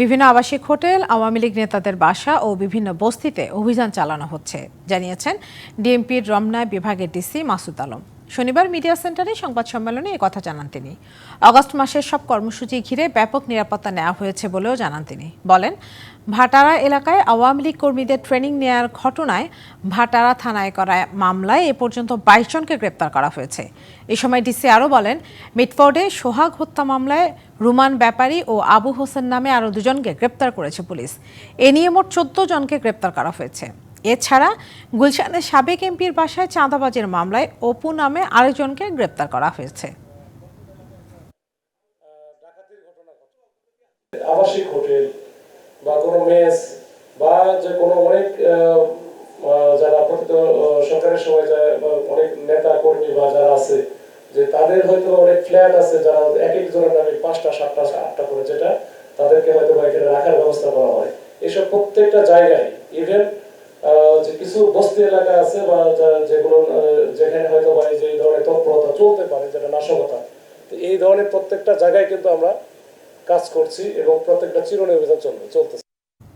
বিভিন্ন আবাসিক হোটেল, আওয়ামী লীগ নেতাদের বাসা ও বিভিন্ন বস্তিতে অভিযান চালানো হচ্ছে, জানিয়েছেন ডিএমপির রমনায় বিভাগের ডিসি মাসুদ আলম। শনিবার মিডিয়া সেন্টারে সংবাদ সম্মেলনে কথা জানান তিনি। আগস্ট মাসের সব কর্মসূচি ঘিরে ব্যাপক নিরাপত্তা নেওয়া হয়েছে বলেও জানান তিনি। বলেন, ভাটারা এলাকায় আওয়ামী লীগ কর্মীদের ট্রেনিং নেয়ার ঘটনায় ভাটারা থানায় করা মামলায় এ পর্যন্ত বাইশ জনকে গ্রেপ্তার করা হয়েছে। এ সময় ডিসি আরও বলেন, মিটফোর্ডে সোহাগ হত্যা মামলায় রুমান ব্যাপারী ও আবু হোসেন নামে আরও দুজনকে গ্রেপ্তার করেছে পুলিশ। এ নিয়ে মোট চোদ্দ জনকে গ্রেপ্তার করা হয়েছে। এছাড়া গুলশানের সাবেক এমপির বাসায় চাঁদাবাজের মামলায় অপু নামে আরেকজনকে গ্রেপ্তার করা হয়েছে। আবাসিক হোটেল বা কোনো মেস বা যে কোনো অনেক যারা প্রকৃত সরকারের সময় যায় অনেক নেতা কর্মী বা যারা আছে, যে তাদের হয়তো অনেক ফ্ল্যাট আছে যারা এক একজনের নামে পাঁচটা, সাতটা, আটটা করে যেটা, তাদেরকে হয়তো বা এখানে রাখার ব্যবস্থা করা হয়। এসব প্রত্যেকটা জায়গায় ইভেন যে কিছু বস্তি এলাকা আছে বা যেগুলো যেখানে হয়তো বা এই ধরনের তৎপরতা চলতে পারে, যেটা নাশকতা, তো এই ধরনের প্রত্যেকটা জায়গায় কিন্তু আমরা কাজ করছি এবং প্রত্যেকটা চিরনির্বাচন চলবে চলতেছে।